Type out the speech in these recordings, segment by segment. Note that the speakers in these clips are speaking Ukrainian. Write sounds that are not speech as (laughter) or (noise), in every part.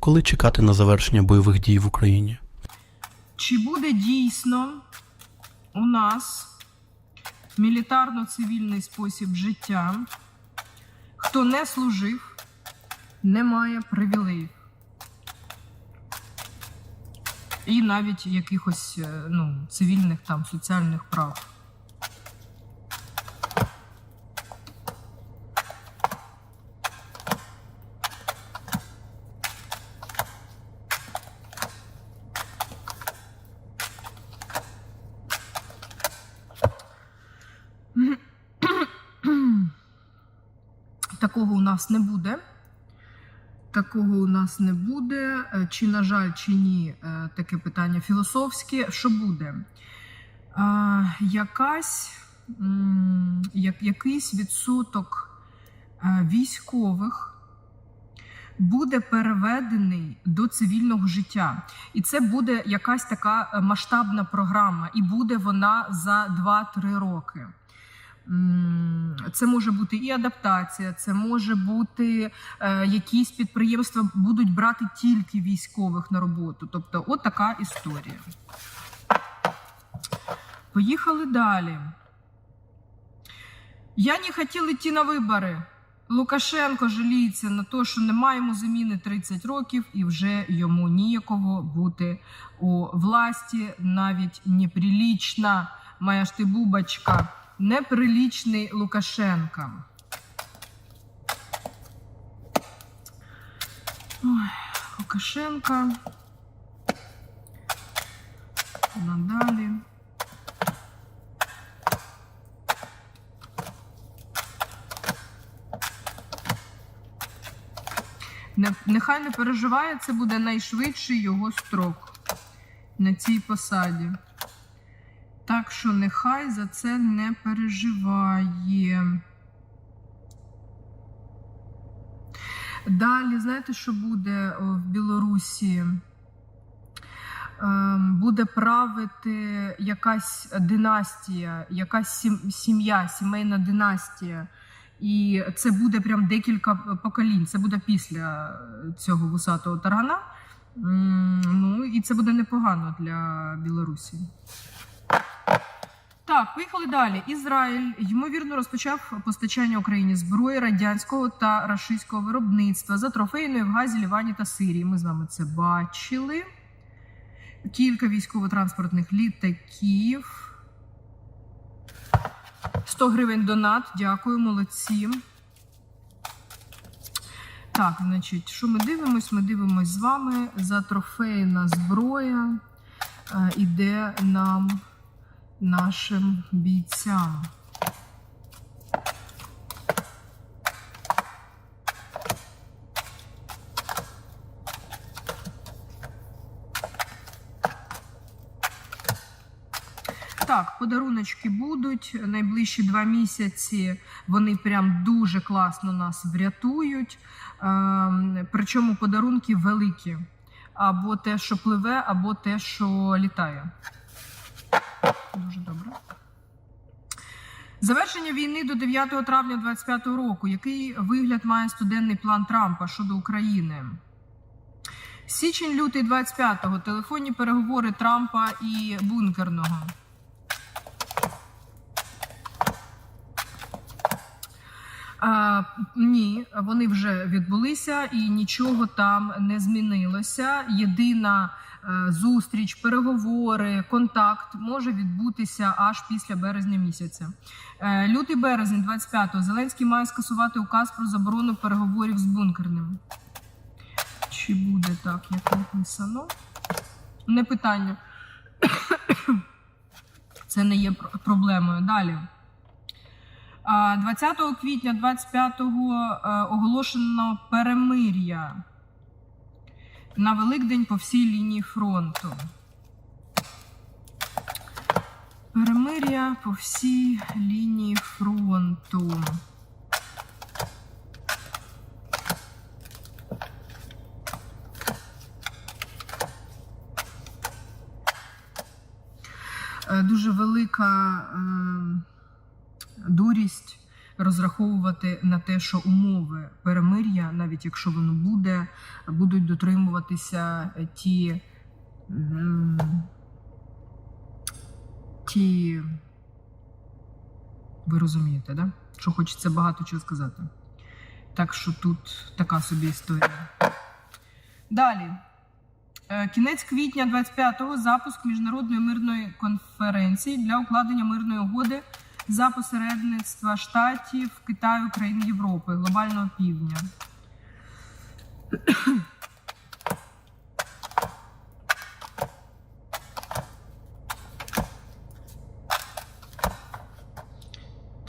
Коли чекати на завершення бойових дій в Україні? Чи буде дійсно у нас мілітарно-цивільний спосіб життя? Хто не служив, не має привілеїв. І навіть якихось е, ну, цивільних там соціальних прав. Такого у нас не буде. Такого у нас не буде. Е, Чи, на жаль, чи ні, е, таке питання філософське. Що буде? А, якась, як, якийсь відсоток е, військових буде переведений до цивільного життя. І це буде якась така е, масштабна програма, і буде вона за 2-3 роки. Це може бути і адаптація, це може бути е, якісь підприємства будуть брати тільки військових на роботу. Тобто, от така історія. Поїхали далі. Я не хотів йти на вибори. Лукашенко жаліється на те, що немає йому заміни 30 років, і вже йому ніякого бути у власті, навіть неприлічна ж ти бубочка, неприлічний Лукашенка. Ой, Лукашенка. Надалі. Нехай не переживає, це буде найшвидший його строк на цій посаді. Так що нехай за це не переживає. Далі, знаєте, що буде в Білорусі? Ем, Буде правити якась династія, якась сім'я, сімейна династія. І це буде прям декілька поколінь. Це буде після цього вусатого таргана. Ну і це буде непогано для Білорусі. Так, поїхали далі. Ізраїль ймовірно розпочав постачання Україні зброї радянського та рашистського виробництва за трофейною в Газі, Лівані та Сирії. Ми з вами це бачили. Кілька військово-транспортних літаків. 100 гривень донат. Дякую, молодці. Так, значить, що ми дивимось? Ми дивимось з вами за трофейна зброя. е, Іде нам нашим бійцям. Так, подаруночки будуть найближчі два місяці. Вони прям дуже класно нас врятують. Ем, причому подарунки великі. Або те, що пливе, або те, що літає. Дуже добре. Завершення війни до 9 травня 2025 року. Який вигляд має студенний план Трампа щодо України? Січень-лютий 25-го. Телефонні переговори Трампа і бункерного. А, ні, вони вже відбулися і нічого там не змінилося. Єдина зустріч, переговори, контакт може відбутися аж після березня місяця. Е, лютий березень, 25-го. Зеленський має скасувати указ про заборону переговорів з бункерним. Чи буде так, як написано? Не питання. (coughs) Це не є проблемою. Далі. 20 квітня 25-го е, оголошено перемир'я на Великдень по всій лінії фронту. Перемир'я по всій лінії фронту. Е, Дуже велика. ем, дурість розраховувати на те, що умови перемир'я, навіть якщо воно буде, будуть дотримуватися ті. Ті. Ви розумієте, да? що хочеться багато чого сказати. Так що тут така собі історія. Далі. Е, Кінець квітня 25-го запуск міжнародної мирної конференції для укладення мирної угоди за посередництва штатів Китаю, країн Європи, глобального півдня.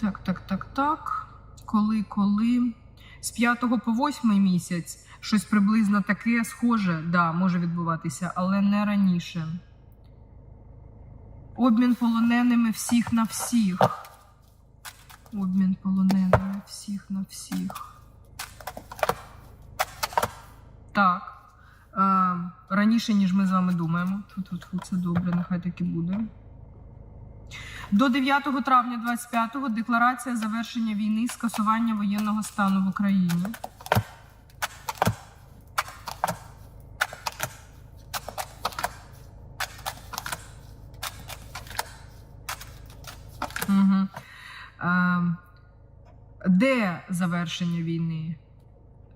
Так, так, так, так. Коли, коли. З 5 по 8 місяць щось приблизно таке схоже, да, може відбуватися, але не раніше. Обмін полоненими всіх на всіх. Обмін полоненими всіх на всіх. Так. Е, раніше, ніж ми з вами думаємо. Фу-фу-фу, це добре, нехай так і буде. До 9 травня 25-го декларація завершення війни, скасування воєнного стану в Україні. Де завершення війни?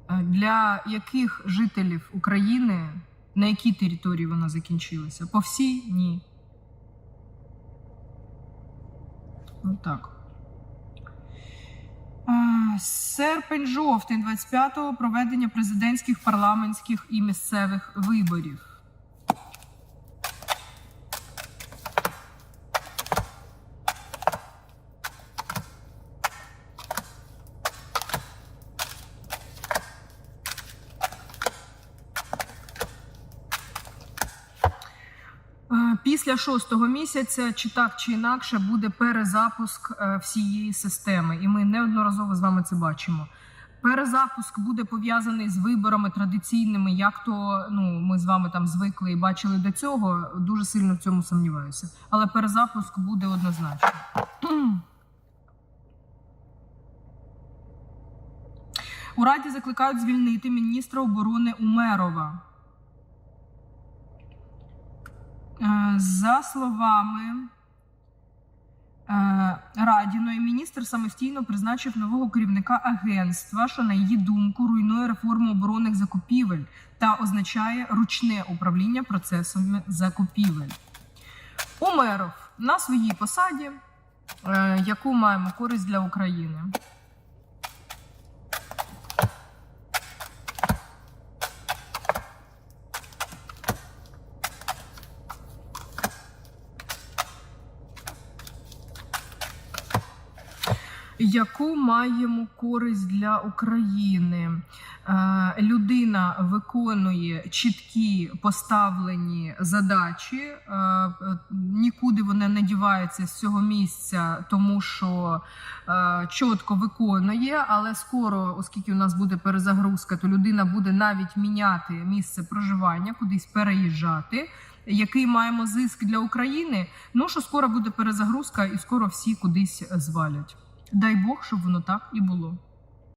Е, Для яких жителів України на якій території вона закінчилася? По всій? Ні. Отак. Е, Серпень-жовтень 25-го проведення президентських, парламентських і місцевих виборів. Е, Після шостого місяця, чи так чи інакше, буде перезапуск е, всієї системи, і ми неодноразово з вами це бачимо. Перезапуск буде пов'язаний з виборами традиційними, як то ну ми з вами там звикли і бачили до цього. Дуже сильно в цьому сумніваюся. Але перезапуск буде однозначно. У Раді закликають звільнити міністра оборони Умерова. Е, За словами е, Радіної, міністр самостійно призначив нового керівника агентства, що, на її думку, руйнує реформу оборонних закупівель та означає ручне управління процесами закупівель. Умеров на своїй посаді, е, яку маємо користь для України. Яку маємо користь для України? Е, людина виконує чіткі поставлені задачі, е, нікуди вона не дівається з цього місця, тому що е, чітко виконує, але скоро, оскільки у нас буде перезагрузка, то людина буде навіть міняти місце проживання, кудись переїжджати. Який маємо зиск для України? Ну що скоро буде перезагрузка, і скоро всі кудись звалять. Дай Бог, щоб воно так і було.